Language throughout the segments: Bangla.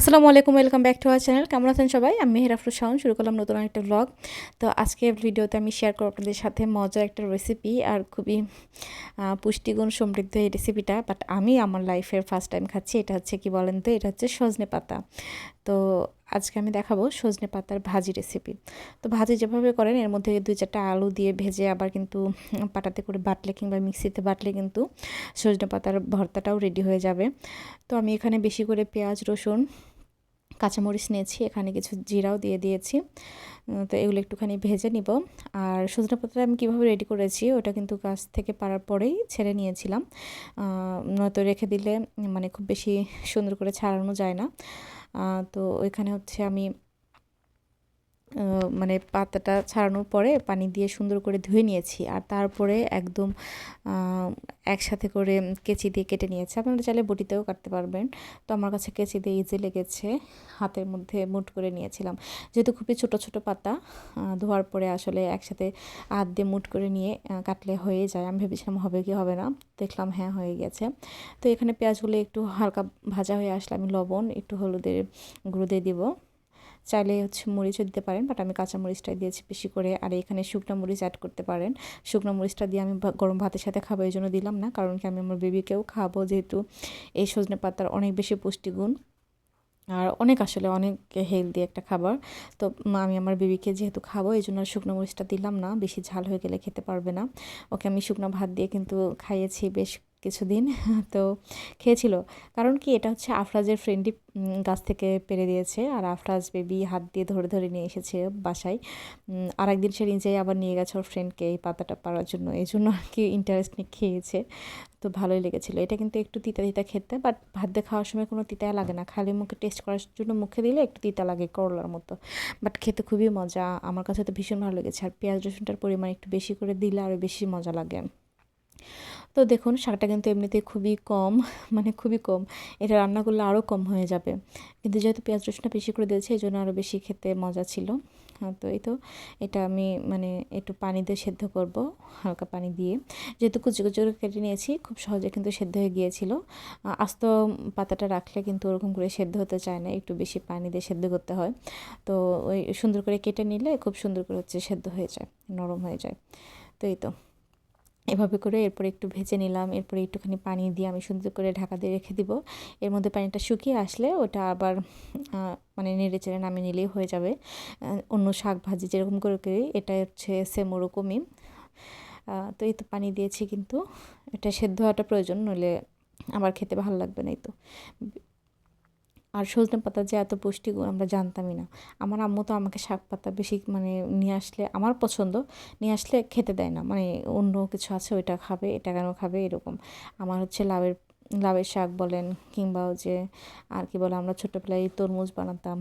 আসসালামু আলাইকুম, welcome back to our channel. কেমন আছেন সবাই? আমি মেহরাফরুজ শাওন শুরু করলাম নতুন একটা ব্লগ তো আজকে ভিডিওতে আমি শেয়ার করব আপনাদের সাথে মজার একটা রেসিপি আর খুবই পুষ্টিগুণ সমৃদ্ধ এই রেসিপিটা বাট আমি আমার লাইফের ফার্স্ট টাইম খাচ্ছি, এটা হচ্ছে কি বলেন তো? এটা হচ্ছে সজনে পাতা। তো আজকে আমি দেখাবো সজনে পাতার ভাজি রেসিপি তো ভাজি যেভাবে করেন, এর মধ্যে দুই চারটা আলু দিয়ে ভেজে আবার কিন্তু পাটাতে করে বাটলে কিংবা মিক্সিতে বাটলে কিন্তু সজনে পাতার ভর্তাটাও রেডি হয়ে যাবে। তো আমি এখানে বেশি করে পেঁয়াজ, রসুন কাঁচামরিচ নিয়েছি, এখানে কিছু জিরাও দিয়ে দিয়েছি। তো এগুলো একটুখানি ভেজে নিব। আর সজনে পাতাটা আমি কীভাবে রেডি করেছি, ওটা কিন্তু গাছ থেকে পারার পরেই ছেড়ে নিয়েছিলাম। নয়তো রেখে দিলে মানে খুব বেশি সুন্দর করে ছাড়ানো যায় না। তো ওইখানে হচ্ছে আমি মানে পাতাটা ছাড়ানোর পরে পানি দিয়ে সুন্দর করে ধুয়ে নিয়েছি। আর তারপরে একদম একসাথে করে কেচি দিয়ে কেটে নিয়েছি। আপনারা চাইলে বটিতেও কাটতে পারবেন। তো আমার কাছে কেচি দিয়ে ইজি লেগেছে। হাতের মধ্যে মুট করে নিয়েছিলাম। যেহেতু খুবই ছোট ছোট পাতা ধোয়ার পরে আসলে একসাথে হাত দিয়ে মুট করে নিয়ে কাটলে হয়ে যায়। আমি ভেবেছিলাম হবে কি, হবে না। দেখলাম হ্যাঁ হয়ে গেছে। তো এখানে পেঁয়াজগুলো একটু হালকা ভাজা হয়ে আসলে আমি লবণ, একটু হলুদের গুঁড়ো দিয়ে দিব। চাইলে হচ্ছে মরিচও দিতে পারেন বাট আমি কাঁচা মরিচটাই দিয়েছি বেশি করে। আর এখানে শুকনো মরিচ অ্যাড করতে পারেন। শুকনো মরিচটা দিয়ে আমি গরম ভাতের সাথে খাব, এই জন্য দিলাম না। কারণ কি, আমি আমার বেবিকেও খাব যেহেতু এই সজনে পাতার অনেক বেশি পুষ্টিগুণ। আর অনেক আসলে, অনেক হেলদি একটা খাবার। তো আমি আমার বেবিকে যেহেতু খাব, এই জন্য শুকনো মরিচটা দিলাম না। বেশি ঝাল হয়ে গেলে খেতে পারবে না। ওকে আমি শুকনো ভাত দিয়ে কিন্তু খাইয়েছি বেশ কিছুদিন তো খেয়েছিল। কারণ কি এটা হচ্ছে আফরাজের ফ্রেন্ডই গাছ থেকে পেরে দিয়েছে। আর আফরাজ বেবি হাত দিয়ে ধরে ধরে নিয়ে এসেছে বাসায়। আর একদিন সে নিজেই আবার নিয়ে গেছে ওর ফ্রেন্ডকে এই পাতাটা পাড়ার জন্য। এই জন্য আর কি ইন্টারেস্ট নিয়ে খেয়েছে। তো ভালোই লেগেছিলো। এটা কিন্তু একটু তিতা তিতা খেতে বাট ভাত দিয়ে খাওয়ার সময় কোনো তিতা লাগে না। খালি মুখে টেস্ট করার জন্য মুখে দিলে একটু তিতা লাগে করলার মতো। বাট খেতে খুবই মজা। আমার কাছে তো ভীষণ ভালো লেগেছে। আর পেঁয়াজ রসুনটার পরিমাণ একটু বেশি করে দিলে আরও বেশি মজা লাগে। তো দেখুন, শাকটা কিন্তু এমনিতে খুবই কম মানে খুবই কম। এটা রান্না করলে আরও কম হয়ে যাবে। কিন্তু যেহেতু পেঁয়াজ রসুনটা বেশি করে দিয়েছে এই জন্য আরও বেশি খেতে মজা ছিল। তো এই তো, এটা আমি মানে একটু পানি দিয়ে সেদ্ধ করব, হালকা পানি দিয়ে। যেহেতু কুচি কুচি করে কেটে নিয়েছি, খুব সহজে কিন্তু সেদ্ধ হয়ে গিয়েছিল। আস্ত পাতাটা রাখলে কিন্তু ওরকম করে সেদ্ধ হতে চায় না, একটু বেশি পানি দিয়ে সেদ্ধ করতে হয়। তো ওই সুন্দর করে কেটে নিলে খুব সুন্দর করে হচ্ছে সেদ্ধ হয়ে যায়, নরম হয়ে যায়। তো এই তো। এভাবে করে এরপরে একটু ভেজে নিলাম, এরপরে একটুখানি পানি দিয়ে আমি সুন্দর করে ঢাকা দিয়ে রেখে দিব। এর মধ্যে পানিটা শুকিয়ে আসলে ওটা আবার মানে নেড়ে চেড়ে নামিয়ে নিলেই হয়ে যাবে। অন্য শাক ভাজি যেরকম করে করি এটা হচ্ছে সেম ওরকমই তো এই তো পানি দিয়েছি কিন্তু, এটা সেদ্ধ হওয়াটা প্রয়োজন, নইলে আমার খেতে ভালো লাগবে না এই তো। আর সজনে পাতা যে এত পুষ্টিগুণ আমরা জানতামই না। আমার আম্মু তো আমাকে শাক পাতা বেশি মানে নিয়ে আসলে, আমার পছন্দ, নিয়ে আসলে খেতে দেয় না। মানে অন্য কিছু আছে, ওইটা খাবে, এটা কেন খাবে, এরকম। আমার হচ্ছে লাভের লাভের শাক বলেন কিংবা যে আর কি বলে আমরা ছোটোবেলায় তরমুজ বানাতাম।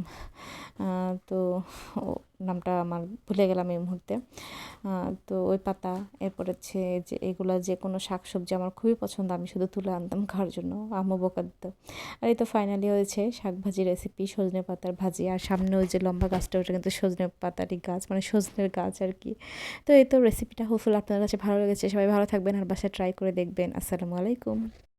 তো নামটা আমার ভুলে গেলাম এই মুহূর্তে। তো ওই পাতা, এরপর হচ্ছে যে এগুলো যে কোনো শাক সবজি আমার খুবই পছন্দ, আমি শুধু তুলে আনতাম খাওয়ার জন্য, আম্মু বোকা দিত। আর এই তো ফাইনালি হয়েছে শাক ভাজি রেসিপি সজনে পাতার ভাজি। আর সামনে ওই যে লম্বা গাছটা, ওটা কিন্তু সজনে পাতারই গাছ মানে সজনের গাছ আর কি। তো এই তো রেসিপিটা হোপফুল আপনাদের কাছে ভালো লেগেছে, সবাই ভালো থাকবেন আর বাসায় ট্রাই করে দেখবেন। আসসালামু আলাইকুম।